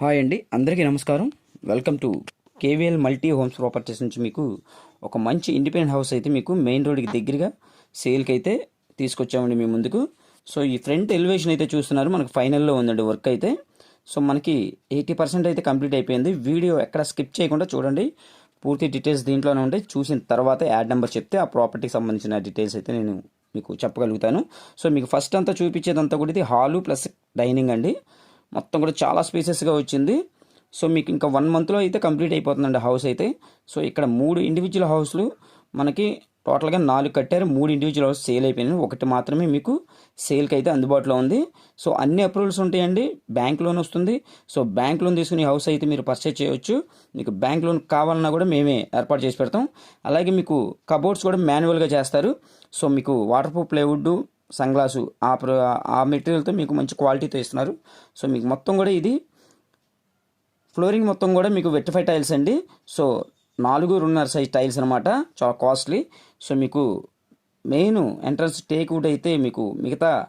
Hi అండి అందరికీ నమస్కారం. Welcome to KVL multi homes properties నుంచి మీకు ఒక మంచి ఇండిపెండెంట్ హౌస్ అయితే మీకు మెయిన్ రోడ్కి దగ్గరగా సేల్కి అయితే తీసుకొచ్చామండి మీ ముందుకు. సో ఈ ఫ్రంట్ ఎలివేషన్ అయితే చూస్తున్నారు మనకు ఫైనల్లో ఉందండి వర్క్ అయితే. సో మనకి ఎయిటీ పర్సెంట్ అయితే కంప్లీట్ అయిపోయింది. వీడియో ఎక్కడ స్కిప్ చేయకుండా చూడండి. పూర్తి డీటెయిల్స్ దీంట్లోనే ఉంటాయి చూసిన తర్వాత యాడ్ నెంబర్ చెప్తే ఆ ప్రాపర్టీకి సంబంధించిన డీటెయిల్స్ అయితే నేను మీకు చెప్పగలుగుతాను. సో మీకు ఫస్ట్ అంతా చూపించేదంతా కూడా ఇది హాలు ప్లస్ డైనింగ్ అండి. మొత్తం కూడా చాలా స్పేసెస్గా వచ్చింది. సో మీకు ఇంకా వన్ మంత్లో అయితే కంప్లీట్ అయిపోతుందండి హౌస్ అయితే. సో ఇక్కడ మూడు ఇండివిజువల్ హౌస్లు మనకి టోటల్గా నాలుగు కట్టారు. మూడు ఇండివిజువల్ హౌస్ సేల్ అయిపోయినాయి. ఒకటి మాత్రమే మీకు సేల్కి అయితే అందుబాటులో ఉంది. సో అన్ని అప్రూవల్స్ ఉంటాయండి. బ్యాంక్ లోన్ వస్తుంది. సో బ్యాంక్ లోన్ తీసుకుని హౌస్ అయితే మీరు పర్చేజ్ చేయొచ్చు. మీకు బ్యాంక్ లోన్ కావాలన్నా కూడా మేమే ఏర్పాటు చేసి పెడతాం. అలాగే మీకు కబోర్డ్స్ కూడా మాన్యువల్గా చేస్తారు. సో మీకు water proof plywood sun glass ఆ ప్ర- ఆ మెటీరియల్తో మీకు మంచి క్వాలిటీతో ఇస్తున్నారు. సో మీకు మొత్తం కూడా ఇది ఫ్లోరింగ్ మొత్తం కూడా మీకు వెట్టిఫై టైల్స్ అండి. సో నాలుగు రెండున్నర సైజ్ టైల్స్ అనమాట చాలా కాస్ట్లీ. సో మీకు మెయిన్ ఎంట్రన్స్ టేక్ అయితే మీకు మిగతా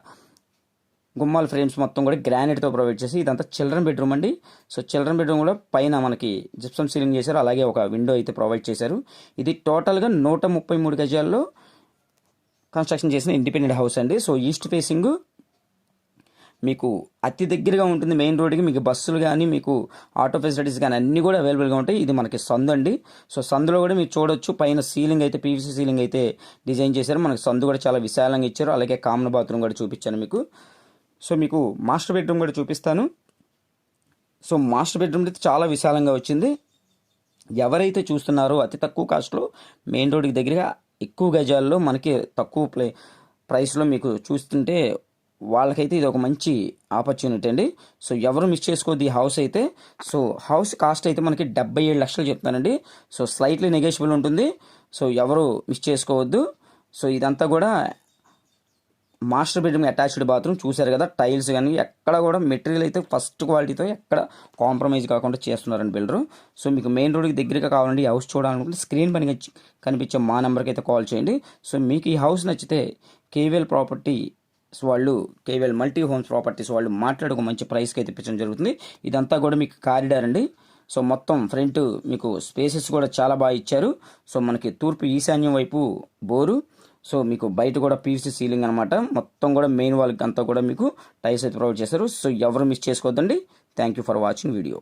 గుమ్మాల ఫ్రేమ్స్ మొత్తం కూడా గ్రానైట్తో ప్రొవైడ్ చేసి ఇదంతా చిల్డ్రన్ బెడ్రూమ్ అండి. సో చిల్డ్రన్ బెడ్రూమ్ కూడా పైన మనకి జిప్సమ్ సీలింగ్ చేశారు. అలాగే ఒక విండో అయితే ప్రొవైడ్ చేశారు. ఇది టోటల్గా నూట ముప్పై మూడు గజాల్లో కన్స్ట్రక్షన్ చేసిన ఇండిపెండెంట్ హౌస్ అండి. సో ఈస్ట్ ఫేసింగ్ మీకు అతి దగ్గరగా ఉంటుంది మెయిన్ రోడ్కి మీకు బస్సులు కానీ మీకు ఆటో ఫెసిలిటీస్ కానీ అన్నీ కూడా అవైలబుల్గా ఉంటాయి. ఇది మనకి సందు అండి. సో సందులో కూడా మీరు చూడొచ్చు. పైన సీలింగ్ అయితే పీవీసీ సీలింగ్ అయితే డిజైన్ చేశారు. మనకి సందు కూడా చాలా విశాలంగా ఇచ్చారు. అలాగే కామన్ బాత్రూమ్ కూడా చూపించాను మీకు. సో మీకు మాస్టర్ బెడ్రూమ్ కూడా చూపిస్తాను. సో మాస్టర్ బెడ్రూమ్ అయితే చాలా విశాలంగా వచ్చింది. ఎవరైతే చూస్తున్నారో అతి తక్కువ కాస్ట్లో మెయిన్ రోడ్కి దగ్గరగా ఎక్కువ గజాల్లో మనకి తక్కువ ప్లే ప్రైస్లో మీకు చూస్తుంటే వాళ్ళకైతే ఇది ఒక మంచి ఆపర్చునిటీ అండి. సో ఎవరు మిస్ చేసుకోవద్దు ఈ హౌస్ అయితే. సో హౌస్ కాస్ట్ అయితే మనకి డెబ్బై ఏడు లక్షలు చెప్తానండి సో స్లైట్లీ నెగోషియబుల్ ఉంటుంది. సో ఎవరు మిస్ చేసుకోవద్దు. సో ఇదంతా కూడా మాస్టర్ బెడ్రూమ్ అటాచ్డ్ బాత్రూమ్ చూశారు కదా టైల్స్ కానీ ఎక్కడ కూడా మెటీరియల్ అయితే ఫస్ట్ క్వాలిటీతో ఎక్కడ కాంప్రమైజ్ కాకుండా చేస్తున్నారండి బిల్డరు. సో మీకు మెయిన్ రోడ్కి దగ్గరగా కావాలండి ఈ హౌస్ చూడాలనుకుంటే స్క్రీన్ పని కనిపించే మా నెంబర్కి అయితే కాల్ చేయండి. సో మీకు ఈ హౌస్ నచ్చితే కేవీఎల్ ప్రాపర్టీ వాళ్ళు కేవీఎల్ మల్టీ హోమ్స్ ప్రాపర్టీస్ వాళ్ళు మాట్లాడుకు మంచి ప్రైస్కి అయితే ఇప్పించడం జరుగుతుంది. ఇదంతా కూడా మీకు కారిడార్ అండి. సో మొత్తం ఫ్రంట్ మీకు స్పేసెస్ కూడా చాలా బాగా ఇచ్చారు. సో మనకి తూర్పు ఈశాన్యం వైపు బోరు సో మీకు బయట కూడా పీవీసీ సీలింగ్ అనమాట మొత్తం కూడా మెయిన్ వాళ్ళకి అంతా కూడా మీకు టైల్స్ అయితే ప్రొవైడ్ చేశారు సో ఎవరు మిస్ చేసుకోవద్దండి. Thank you for watching video